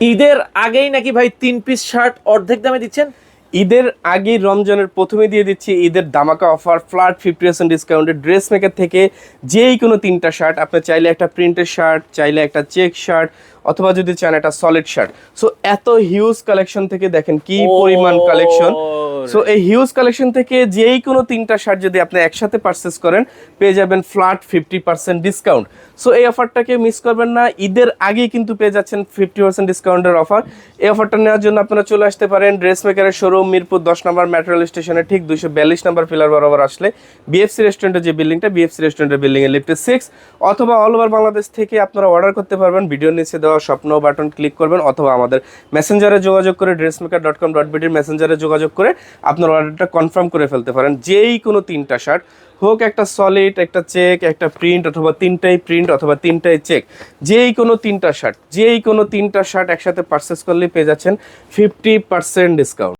ঈদের আগেই নাকি ভাই তিন পিস শার্ট অর্ধেক দামে দিচ্ছেন? ঈদের আগে রমজানের প্রথমে দিয়ে দিচ্ছি ঈদের দামাকা অফার ফ্ল্যাট ফিফটি পার্সেন্ট ডিসকাউন্টে ড্রেস মেকার থেকে যেই কোনো তিনটা শার্ট আপনি চাইলে একটা প্রিন্টের শার্ট চাইলে একটা চেক শার্ট অথবা যদি চান একটা সলিড শার্ট সো এত হিউজ কালেকশন থেকে দেখেন কি পরিমাণ কালেকশন সো এই হিউজ কালেকশন থেকে যেই কোনো তিনটা শার্ট যদি আপনি একসাথে পারচেস করেন, পেয়ে যাবেন flat fifty percent discount so এই অফারটাকে মিস করবেন না। ঈদের আগেই কিন্তু পেয়ে যাচ্ছেন ফিফটি পার্সেন্ট ডিসকাউন্টের অফার এই অফারটা নেওয়ার জন্য আপনারা চলে আসতে পারেন ড্রেস মেকারের শোরুম মিরপুর দশ নম্বর মেট্রো স্টেশনে ঠিক দুইশো বিয়াল্লিশ নম্বর পিলার বরাবর আসলে বিএফসি রেস্টুরেন্টের যে বিল্ডিংটা বিএফসি রেস্টুরেন্টের বিল্ডিং এ লিফটে সিক্স অথবা অল ওভার বাংলাদেশ থেকে আপনারা অর্ডার করতে পারবেন। ভিডিও নিচে দেওয়া স্বপ্ন বাটন ক্লিক করবেন, অথবা আমাদের মেসেঞ্জারে যোগাযোগ করে dress maker dot com dot বিডির মেসেঞ্জারে যোগাযোগ করে আপনার অর্ডারটা কনফার্ম করে ফেলতে পারেন। যেই কোনো তিনটা শার্ট হোক একটা সলিড একটা চেক একটা প্রিন্ট অথবা তিনটাই প্রিন্ট অথবা তিনটাই চেক যেই কোনো তিনটা শার্ট যেই কোনো তিনটা শার্ট একসাথে পারচেস করলে পেয়ে যাচ্ছেন ফিফটি পার্সেন্ট ডিসকাউন্ট